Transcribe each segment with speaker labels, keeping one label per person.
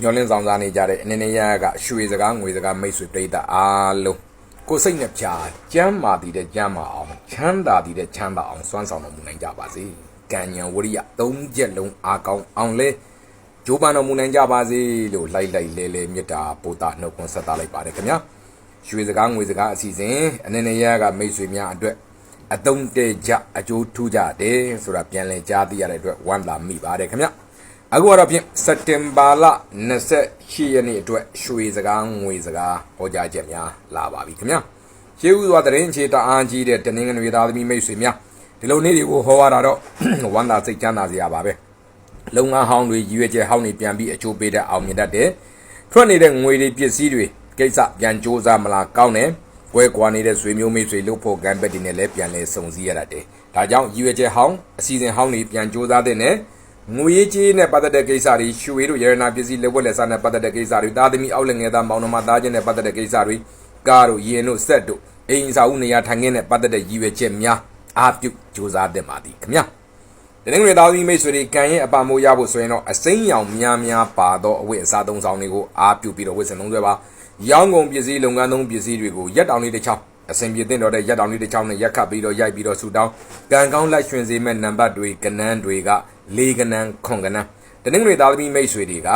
Speaker 1: ညှော်လင်းဆောင်စားနေကြတဲ့အနေနဲ့ရရကရွှေစကားငွေစကားမိတ်ဆွေပြိတ္တအားလုံးကိုယ်စိတ်နဲ့ဖြာကျမ်းမာတည်တဲ့ကျမ်းမာအောင်ချမ်းသာတည်တဲ့ချမ်းသာအောင်စွမ်းဆောင်တော်မူနိုင်ကြပါစေကံဉဏ်ဝရိယသုံးချက်လုံးအားကောင်းအောင်လဲဂျိုးပန်တော်မူနိုင်ကြပါစေလို့လိုက်လိုက်လဲလဲမေတ္တာပို့တာနှုတ်ခွန်းဆက်သလိုက်ပါတယ်ခင်ဗျာရွှေစကားငွေစကားအစီအစဉ်အနေနဲ့ရရကမိတ်ဆွေများအတွက်အတုံးတဲ့ကြအကျိုးထူးကြတယ်ဆိုတာပြန်လည်ကြားသိရတဲ့အတွက်ဝမ်းသာမိပါတယ်ခင်ဗျာ အခုကတော့ဖြင့်စက်တင်ဘာလ28ရက်နေ့အတွက်ရွှေစကားငွေစကားဟောကြားချက်များလာပါပြီခင်ဗျာရှေးဥစွာသတင်းချေတအားကြီးတဲ့တနင်္ဂနွေသားသမီးမိတ်ဆွေများဒီလိုနေ့တွေကိုဟောရတာတော့ဝမ်းသာစိတ်ချမ်းသာစရာပါပဲလုပ်ငန်းဟောင်းတွေရည်ရွယ်ချက်ဟောင်းတွေပြန်ပြီးအချိုးပေးတဲ့အောင်မြင်တတ်တယ်ထွက်နေတဲ့ငွေတွေပစ္စည်းတွေကိစ္စပြန်စူးစမ်းမလားကောင်းတယ်ကွဲကွာနေတဲ့ဆွေမျိုးမိတ်ဆွေလို့ဖို့ကံပက်တင်နဲ့လည်းပြန်လဲစုံစည်းရတတ်တယ်ဒါကြောင့်ရည်ရွယ်ချက်ဟောင်းအစီအစဉ်ဟောင်းတွေပြန်စူးစမ်းတဲ့နဲ့ ငွေရေးကြေးနဲ့ပတ်သက်တဲ့ကိစ္စတွေရွှေတို့ရတနာပစ္စည်းလက်ဝက်လက်စားနဲ့ပတ်သက်တဲ့ကိစ္စတွေသားသမီးအောက်လက်ငယ်သားမောင်နှမသားချင်းနဲ့ပတ်သက်တဲ့ကိစ္စတွေကားတို့ရင်တို့ဆက်တို့အိမ်စာဦးနေရာထိုင်ခင်းနဲ့ပတ်သက်တဲ့ရည်ရွယ်ချက်များအားပြုကြိုးစားတဲ့ပါသည်ခင်ဗျာတနင်္ဂနွေသားသမီးမိတ်ဆွေတွေကံရဲ့အပမိုးရဖို့ဆိုရင်တော့အစိမ်းရောင်များများပါသောအဝတ်အစားသုံးဆောင်တွေကိုအားပြုပြီးတော့ဝတ်ဆင်သုံးဆွဲပါရောင်းကုန်ပစ္စည်းလုပ်ငန်းသုံးပစ္စည်းတွေကိုရက်တောင်လေးတစ်ချောင်းအစဉ်ပြေတင်တော်တဲ့ရက်တောင်လေးတစ်ချောင်းနဲ့ရက်ခတ်ပြီးတော့ရိုက်ပြီးတော့ဆူတောင်းကံကောင်းလက်ရွှင်စေမဲ့နံပါတ်တွေကနန်းတွေကလေးကနန်းခွန်ကနန်းတနင်္ဂနွေသားသမီးမိတ်ဆွေတွေက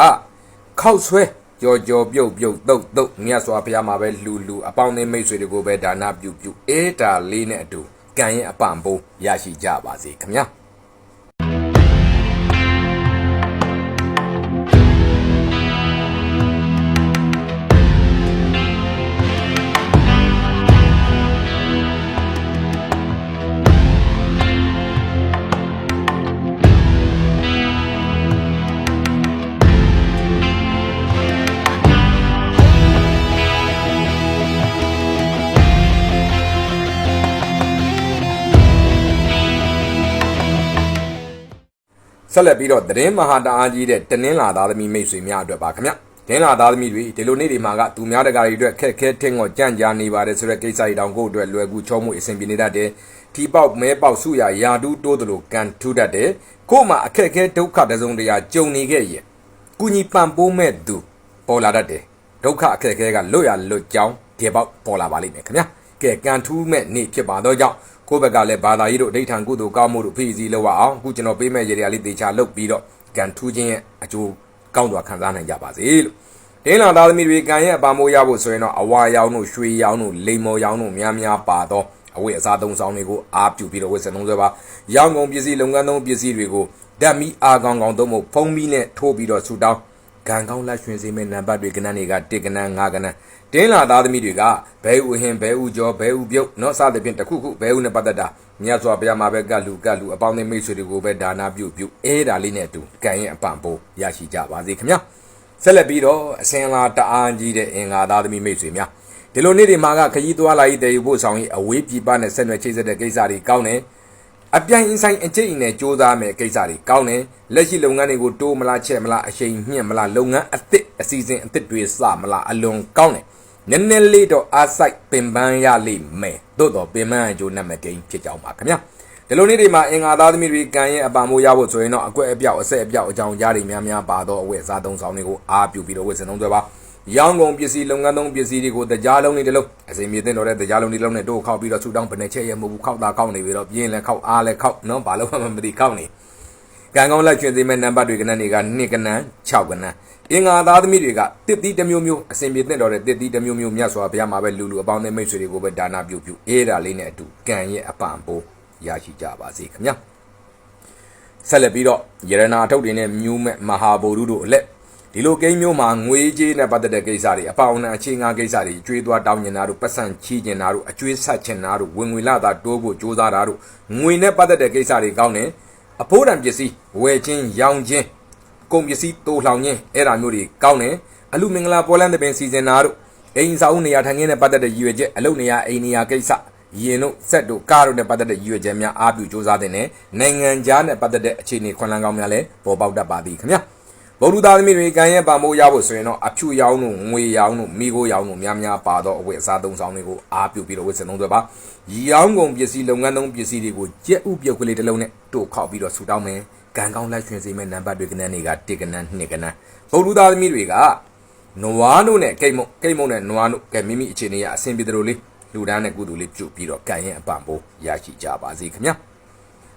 Speaker 1: ခောက်ဆွဲကြော်ကြော်ပြုတ်ပြုတ်တုတ်တုတ်မြတ်စွာဘုရားမှာပဲလူလူအပေါင်းအသင်းမိတ်ဆွေတွေကိုပဲဒါနပြုပြုအေးတာလေးနဲ့အတူကံရဲ့အပံပိုးရရှိကြပါစေခင်ဗျာ ဆက်လက်ပြီးတော့သတင်းမဟာတအားကြီးတဲ့တနင်္လာသားသမီးမိတ်ဆွေများအတွက်ပါခင်ဗျ။တင်းလာသားသမီးတွေဒီလိုနေ့တွေမှာကသူများတကာတွေအတွက်ခက်ခဲထင်းကိုကြံ့ကြာနေပါတယ်ဆိုတဲ့ကိစ္စတွေတောင်ကိုယ့်အတွက်လွယ်ကူချောမှုအဆင်ပြေနေတတ်တယ်။ထီပေါက်မဲပေါက်စုရယာတူးတိုးသလိုကန်ထူးတတ်တယ်။ကို့မှာအခက်ခဲဒုက္ခတစုံတရာကြုံနေခဲ့ရင်ကုညီပံ့ပိုးမဲ့သူပေါ်လာတတ်တယ်။ဒုက္ခအခက်ခဲကလွတ်ရလွတ်ကြောင်းဒီပေါက်ပေါ်လာပါလိမ့်မယ်ခင်ဗျာ။ကဲကန်ထူးမဲ့နေ့ဖြစ်ပါတော့ကြောင့် ကိုယ့်ဘက်ကလည်းဘာသာရေးတို့အဋိဌံကုသိုလ်ကောင်းမှုတို့ဖိစီလောက်ရအောင်အခုကျွန်တော်ပေးမဲ့ရေရာလေးတေချာလုပ်ပြီးတော့ကန်ထူးခြင်းရဲ့အကျိုးကောင်းစွာခံစားနိုင်ကြပါစေလို့ဒင်းလာသားသမီးတွေကံရဲ့အပါမိုးရဖို့ဆိုရင်တော့အဝါရောင်တို့ရွှေရောင်တို့လိမ္မော်ရောင်တို့များများပါတော့အဝတ်အစားသုံးဆောင်တွေကိုအားပြုပြီးတော့ဝတ်စံသုံးဆွဲပါရောင်ကုန်ပစ္စည်းလုပ်ငန်းသုံးပစ္စည်းတွေကိုဓာတ်မီအားကောင်းကောင်းသုံးဖို့ဖုံးမီနဲ့ထိုးပြီးတော့ဆူတောင်း ကံကောင်းလက်ရွှင်စေမဲ့နံပါတ်တွေကနန်းတွေက1ကနန်း5ကနန်းတင်းလာသားသမီးတွေကဘဲဥဟင်ဘဲဥကျော်ဘဲဥပြုတ်เนาะစသဖြင့်တစ်ခုခုဘဲဥနဲ့ပတ်သက်တာမြတ်စွာဘုရားမှာပဲကတ်လူကတ်လူအပေါင်းအသင်းမိတ်ဆွေတွေကိုပဲဒါနာပြုပြုအဲဒါလေးနဲ့အတူကံရဲ့အပံပိုးရရှိကြပါစေခင်ဗျာဆက်လက်ပြီးတော့အစင်လာတအားကြီးတဲ့အင်္ဂါသားသမီးမိတ်ဆွေများဒီလိုနေ့ဒီမှာကခကြီးသွားလာရေးတည်ယူဖို့ဆောင်ရေးအဝေးပြပနဲ့ဆက်နွယ်ချိတ်ဆက်တဲ့ကိစ္စတွေကောင်းတယ် အပြိုင်အဆိုင်အကျိတ်နဲ့စူးစမ်းမယ်ကိစ္စတွေကောင်းတယ်လက်ရှိလုပ်ငန်းတွေကိုတိုးမလားချက်မလားအချိန်မြင့်မလားလုပ်ငန်းအသစ်အစီအစဉ်အသစ်တွေစမလားအလွန်ကောင်းတယ်နည်းနည်းလေးတော့အားစိုက်ပင်ပန်းရလိမ့်မယ်သို့တော့ပင်ပန်းအကျိုးနံပါတ်ကိန်းဖြစ်ကြောင်းပါခင်ဗျာဒီလိုနေ့တွေမှာအင်္ဂါသားသမီးတွေကံရဲ့အပါမိုးရဖို့ဆိုရင်တော့အကွက်အပြောက်အဆက်အပြောက်အကြောင်းကြားတွေများများပါတော့အဝတ်အစားသုံးဆောင်တွေကိုအားပြုပြီးတော့ဝတ်စင်သုံးသွဲပါ ရောင်းကုန်ပစ္စည်းလုပ်ငန်းသုံးပစ္စည်းတွေကိုတရားလုံးနေတလုံးအစိမ်မြေတင်တော်တဲ့တရားလုံးနေလုံးနဲ့တို့ခောက်ပြီးတော့ဆူတောင်းဘယ်နဲ့ချက်ရမဟုတ်ဘူးခောက်တာခောက်နေပြီးတော့ပြင်းလဲခောက်အားလဲခောက်နော်ဘာလို့မှမသိခောက်နေကံကောင်းလက်ကျွင်သေးမဲ့နံပါတ်တွေကနန်းတွေက2ကနန်း6ကနန်းအင်္ဂါသားသမီးတွေကတစ်တီးတစ်မျိုးမျိုးအစဉ်ပြေတင်တော်တဲ့တစ်တီးတစ်မျိုးမျိုးမြတ်စွာဘုရားမှာပဲလူလူအပေါင်းနဲ့မိတ်ဆွေတွေကိုပဲဒါနာပြုပြုအေးဒါလေးနဲ့အတူကံရဲ့အပံပိုးရရှိကြပါစေခင်ဗျာဆက်လက်ပြီးတော့ယရနာအထုတ်တွေနဲ့မြူးမဲ့မဟာဗုဒ္ဓတို့အလက် ဒီလိုကိန်းမျိုးမှာငွေကြေးနဲ့ပတ်သက်တဲ့ကိစ္စတွေအပေါင်းနဲ့အချင်းငါကိစ္စတွေကျွေးသွားတောင်းကျင်တာတို့ပတ်စံချီးကျင်တာတို့အကျွေးဆက်ချင်တာတို့ဝင်ငွေလာတာတိုးဖို့ကြိုးစားတာတို့ငွေနဲ့ပတ်သက်တဲ့ကိစ္စတွေကောင်းတယ်အဖိုးတန်ပစ္စည်းဝယ်ခြင်းရောင်းခြင်းကုန်ပစ္စည်းတိုးလှောင်ခြင်းအဲ့ဒါမျိုးတွေကောင်းတယ်အလူမင်္ဂလာပေါ်လန်းတဲ့ပင်စီစဉ်တာတို့အိမ်စာအုပ်နေရာထိုင်ခင်းနဲ့ပတ်သက်တဲ့ရည်ရွယ်ချက်အလုပ်နေရာအိမ်နေရာကိစ္စရင်တို့ဆက်တို့ကားတို့နဲ့ပတ်သက်တဲ့ရည်ရွယ်ချက်များအားပြုစ조사တဲ့နဲ့နိုင်ငံခြားနဲ့ပတ်သက်တဲ့အခြေအနေခွန်လန်းကောင်းများလည်းပေါ်ပေါက်တတ်ပါသည်ခင်ဗျာ ဗုဒ္ဓသားသမီးတွေကံရဲ့ပါမိုးရဖို့ဆိုရင်တော့အဖြူရောင်းတို့ငွေရောင်းတို့မိခိုးရောင်းတို့များများပါတော့အဝတ်အစားသုံးဆောင်တွေကိုအားပြုပြီးတော့ဝတ်ဆင်သုံးသွဲပါရောင်းကုန်ပစ္စည်းလုပ်ငန်းသုံးပစ္စည်းတွေကိုကြက်ဥပြုတ်ကလေးတစ်လုံးနဲ့တို့ခောက်ပြီးတော့ဆူတောင်းမယ်ကံကောင်းလက်ရွှင်စေမဲ့နံပါတ်တွေကနန်းတွေက1ကနန်း2ကနန်းပုလူသားသမီးတွေကနွားနို့နဲ့ကိတ်မုံကိတ်မုံနဲ့နွားနို့ကဲမိမိအခြေအနေရအဆင်ပြေတယ်လို့လေးလူဒန်းနဲ့ကုသိုလ်လေးပြုတ်ပြီးတော့ကံရင်အပံပိုးရရှိကြပါစေခင်ဗျာ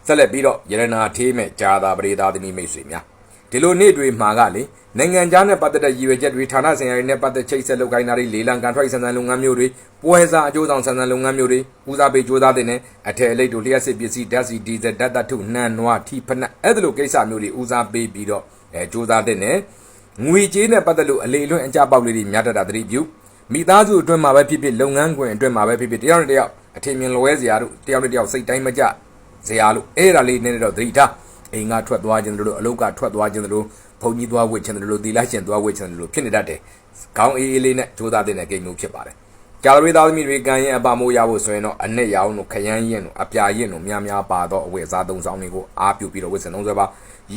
Speaker 1: ဆက်လက်ပြီးတော့ယရနာထေးမဲ့ဂျာသာပရိသာသမီးမိတ်ဆွေများ ဒီလိုနေ့တွေမှာကလေနိုင်ငံခြားနဲ့ပတ်သက်တဲ့ရည်ရွယ်ချက်တွေဌာနဆိုင်ရာတွေနဲ့ပတ်သက်ချိတ်ဆက်လုပ်ကိုင်းတာတွေလေလံကန်ထရိုက်ဆန်ဆန်လုပ်ငန်းမျိုးတွေပွဲစားအကျိုးဆောင်ဆန်ဆန်လုပ်ငန်းမျိုးတွေဦးစားပေးကြိုးစားတဲ့နဲ့အထည်အလိပ်တို့လျှက်စစ်ပစ္စည်းဓာတ်စီဒီဇယ်ဓာတ်သတ္ထုနှံနွားထီဖနက်အဲ့ဒါလိုကိစ္စမျိုးတွေဦးစားပေးပြီးတော့အဲကြိုးစားတဲ့နဲ့ငွေကြေးနဲ့ပတ်သက်လို့အလေလွင့်အကြပေါက်လေးတွေများတတ်တာသတိပြုမိသားစုအတွင်းမှာပဲဖြစ်ဖြစ်လုပ်ငန်းခွင်အတွင်းမှာပဲဖြစ်ဖြစ်တယောက်နဲ့တယောက်အထင်မြင်လွဲစရာတို့တယောက်နဲ့တယောက်စိတ်တိုင်းမကြစရာလို့အဲ့ဒါလေးနည်းနည်းတော့သတိထား အိမ်ကထွက်သွားခြင်းတို့အလုပ်ကထွက်သွားခြင်းတို့ဘုံကြီးသွားဝစ်ခြင်းတို့သီလရှင်သွားဝစ်ခြင်းတို့ဖြစ်နေတတ်တယ်ခေါင်းအေးအေးလေးနဲ့ကြိုးစားတဲ့ကိန်းမျိုးဖြစ်ပါတယ်ကြာလဝေးသားသမီးတွေကံရင်အပမိုးရဖို့ဆိုရင်တော့အနဲ့ရောင်တို့ခရမ်းရင်တို့အပြာရင်တို့များများပါတော့အဝတ်အစားသုံးဆောင်တွေကိုအားပြုပြီးတော့ဝစ်စင်သုံးဆွဲပါ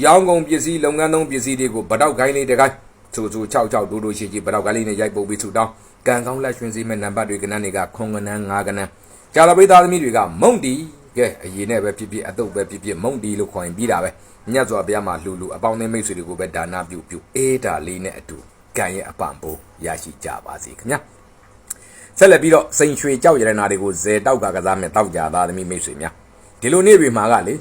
Speaker 1: ရောင်းကုန်ပစ္စည်းလုပ်ငန်းသုံးပစ္စည်းတွေကိုဗတောက်ကိုင်းလေးတကိုင်းချူချူ6 6ဒိုးဒိုးရှိရှိဗတောက်ကိုင်းလေးနဲ့ရိုက်ပုတ်ပြီးထူတောင်းကံကောင်းလက်ရွှင်စေးမဲ့နံပါတ်တွေကနန်းတွေကခွန်ကနန်း၅ကနန်းကြာလဝေးသားသမီးတွေကမုံတီ ကဲအရင်နဲ့ပဲဖြစ်ဖြစ်အတုပ်ပဲဖြစ်ဖြစ်မုံတီလို့ခေါ်ရင်ပြီးတာပဲမြတ်စွာဘုရားမှာလှူလှူအပေါင်းအသင်းမိတ်ဆွေတွေကိုပဲဒါနပြုပြုအေးတာလေးနဲ့အတူကံရဲ့အပံပိုးရရှိကြပါစေခင်ဗျာဆက်လက်ပြီးတော့စိန်ရွှေကြောက်ရတနာတွေကိုဇယ်တောက်ကကစားမဲ့တောက်ကြသားသမီးမိတ်ဆွေများဒီလိုနေ့တွေမှာကလေ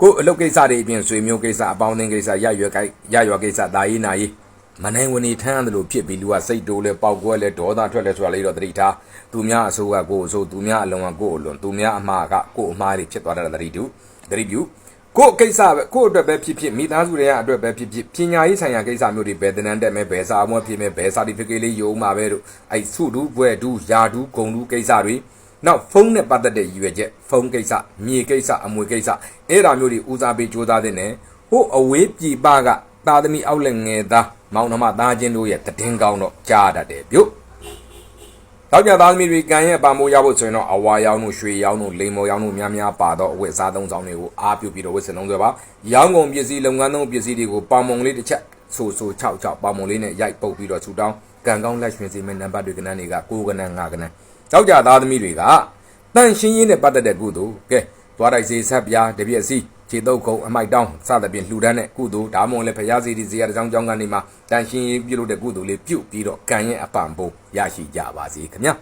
Speaker 1: ကိုယ်အလုပ်ကိစ္စတွေအပြင်ဆွေမျိုးကိစ္စအပေါင်းအသင်းကိစ္စရရွယ်ကိရရွယ်ကိစ္စဒါရေးနာရေး မနိုင်ဝင်နေထမ်းတယ်လို့ဖြစ်ပြီးလူကစိတ်တိုးလဲပေါက်ကွဲလဲဒေါသထွက်လဲဆိုတာလေးတော့သတိထားသူများအဆိုးကကိုယ်အဆိုးသူများအလုံးကကိုယ်အလွန်သူများအမှားကကိုယ်အမှားတွေဖြစ်သွားတဲ့သတိတူသတိပြုကိုယ်ကိစ္စပဲကိုယ်အတွက်ပဲဖြစ်ဖြစ်မိသားစုတွေရဲ့အတွက်ပဲဖြစ်ဖြစ်ပညာရေးဆိုင်ရာကိစ္စမျိုးတွေဘယ်တန်းတက်မဲဘယ်စာမွေးဖြစ်မဲဘယ်စာတိဖိကေလေးယုံမှာပဲတို့အဲ့စုဒူးဘွဲဒူးယာဒူးဂုံဒူးကိစ္စတွေနောက်ဖုန်းနဲ့ပတ်သက်တဲ့ရည်ရွယ်ချက်ဖုန်းကိစ္စမြေကိစ္စအမွေကိစ္စအဲ့ဒါမျိုးတွေဦးစားပေးကြိုးစားတဲ့နဲ့ဟိုအဝေးပြည်ပကသာသမီအောက်လက်ငယ်သား မောင်နှမသားချင်းတို့ရဲ့တည်င်းကောင်းတော့ကြားတတ်တယ်ပြုတ်တောက်ကြသားသမီးတွေကံရဲ့ပါမိုးရဖို့ဆိုရင်တော့အဝါရောင်းတို့ရွှေရောင်းတို့လိမ်မော်ရောင်းတို့များများပါတော့အဝတ်စားသုံးဆောင်တွေကိုအားပြုပြီးတော့ဝတ်စင်လုံးဆွဲပါရောင်းကုန်ပစ္စည်းလုပ်ငန်းသုံးပစ္စည်းတွေကိုပေါင်မုံလေးတစ်ချက်ဆိုဆို6 6ပေါင်မုံလေးနဲ့ရိုက်ပုတ်ပြီးတော့ဆူတောင်းကံကောင်းလက်ရွှင်စီမဲ့နံပါတ်တွေကနန်းတွေက6ကနန်း5ကနန်းတောက်ကြသားသမီးတွေကတန့်ရှင်းရေးနဲ့ပတ်သက်တဲ့ကုသိုလ်ကဲသွားတိုက်စေဆက်ပြားတပြည့်စီ ခြေတုပ်ခုံအမိုက်တောင်းစသဖြင့်လှူဒန်းတဲ့ကုသိုလ်ဒါမှမဟုတ်လည်းဖရာစီဒီဇေယျတစ်ကြောင်းကြောင်းကနေမှတန်ရှင်းရေးပြုလုပ်တဲ့ကုသိုလ်လေးပြုတ်ပြီးတော့ကံရဲ့အပံပိုးရရှိကြပါစေခင်ဗျာ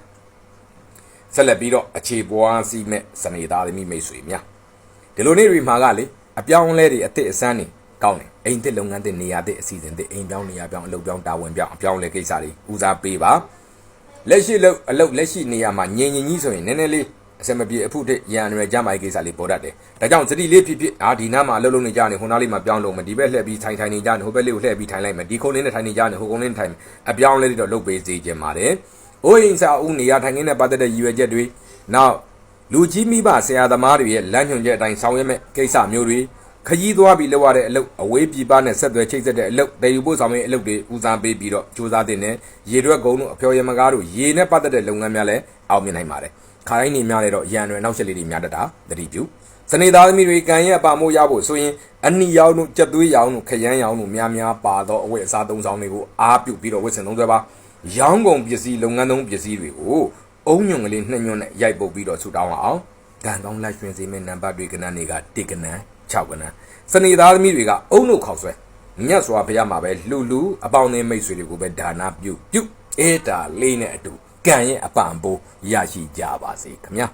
Speaker 1: ဆက်လက်ပြီးတော့အခြေပွားစီမဲ့စနေသားသမီးမိတ်ဆွေများဒီလိုနေ့တွေမှာကလေအပြောင်းလဲတွေအစ်စ်အစမ်းတွေကောင်းတယ်အိမ်သစ်လုပ်ငန်းသစ်နေရာသစ်အစီအစဉ်သစ်အိမ်ပြောင်းနေရာပြောင်းအလုပ်ပြောင်းတာဝန်ပြောင်းအပြောင်းလဲကိစ္စတွေဦးစားပေးပါလက်ရှိလုပ်အလုပ်လက်ရှိနေရာမှာငြိမ်ငြိမ်ကြီးဆိုရင်နည်းနည်းလေး အစမပြေအဖို့တဲ့ရန်ရွယ်ကြမိုင်ကိစ္စလေးပေါ်တတ်တယ်။ဒါကြောင့်စတိလေးဖြစ်ဖြစ်အာဒီနားမှာအလုပ်လုပ်နေကြနေဟိုနားလေးမှာပြောင်းလို့မဒီဘက်လှည့်ပြီးထိုင်ထိုင်နေကြနေဟိုဘက်လေးကိုလှည့်ပြီးထိုင်လိုက်မယ်ဒီခုံလေးနဲ့ထိုင်နေကြနေဟိုခုံလေးနဲ့ထိုင်အပြောင်းလဲလေးတော့လုပ်ပေးစေချင်ပါတယ်။အိုးရင်စာဦးနေရာထိုင်ခင်းနဲ့ပတ်သက်တဲ့ရည်ရွယ်ချက်တွေနောက်လူကြီးမိဘဆရာသမားတွေရဲ့လမ်းညွှန်ချက်အတိုင်းဆောင်ရွက်မဲ့ကိစ္စမျိုးတွေခရီးသွားပြီးလောက်ရတဲ့အလုပ်အဝေးပြည်ပနဲ့ဆက်သွယ်ချိတ်ဆက်တဲ့အလုပ်တည်ယူဖို့ဆောင်ရွက်အလုပ်တွေဦးစားပေးပြီးတော့စူးစမ်းတင်နေရေရွက်ကုန်းတို့အဖျော်ရမကားတို့ရေနဲ့ပတ်သက်တဲ့လုပ်ငန်းများလည်းအောင်မြင်နိုင်ပါတယ် ခါတိုင်းနေများလေတော့ရန်ရွယ်နောက်ချက်လေးတွေများတတ်တာတတိပြုစနေသားသမီးတွေကံရဲ့အပါမိုးရဖို့ဆိုရင်အနီရောင်တို့ကြက်သွေးရောင်တို့ခရမ်းရောင်တို့များများပါတော့အဝတ်အစားသုံးဆောင်တွေကိုအားပြုပြီးတော့ဝတ်ဆင်သုံးဆွဲပါရောင်းကုန်ပစ္စည်းလုပ်ငန်းသုံးပစ္စည်းတွေကိုအုံညွန်ကလေးနှစ်ညွန်နဲ့ရိုက်ပုတ်ပြီးတော့ဆူတောင်းအောင်ကံကောင်းလက်ရွှင်စေမယ့်နံပါတ်တွေကနန်းတွေက1ကနန်း6ကနန်းစနေသားသမီးတွေကအုံတို့ခေါက်ဆွဲမြတ်စွာဘုရားမှာပဲလှူလူအပေါင်းအသင်းမိတ်ဆွေတွေကိုပဲဒါနာပြုပြုအေးတာလေးနဲ့အတူ ကံရဲ့အပံပိုးရရှိကြပါစေခင်ဗျာ